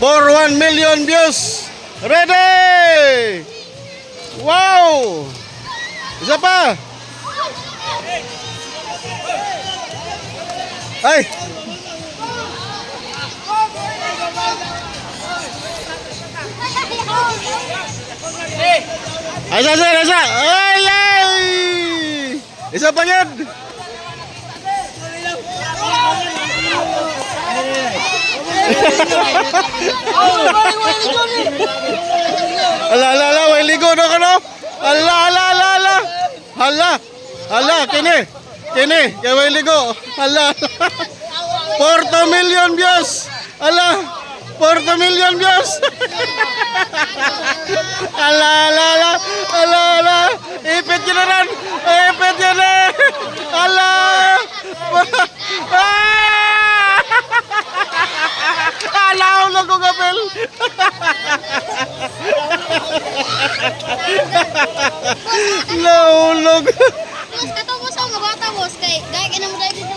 for 1 million views. Ready! Wow! Isa pa! Ay! Ay, isa, isa, isa! Ay, ay! Isa pa yan! Ala, ala, ala, way ligo no? Ala, ala, ala, ala! Hala! Hala, kini! Kini, kay way ligo! Hala! 4 million views! Ala! 4 million views! ala, ala, ala! Ala, ala! Ipit yun na rin! Ipit yun na! Ala! Ah! Kapel! Naulog! Boss, katong boss ako nga bata boss kay gaya ka na mo dahil dito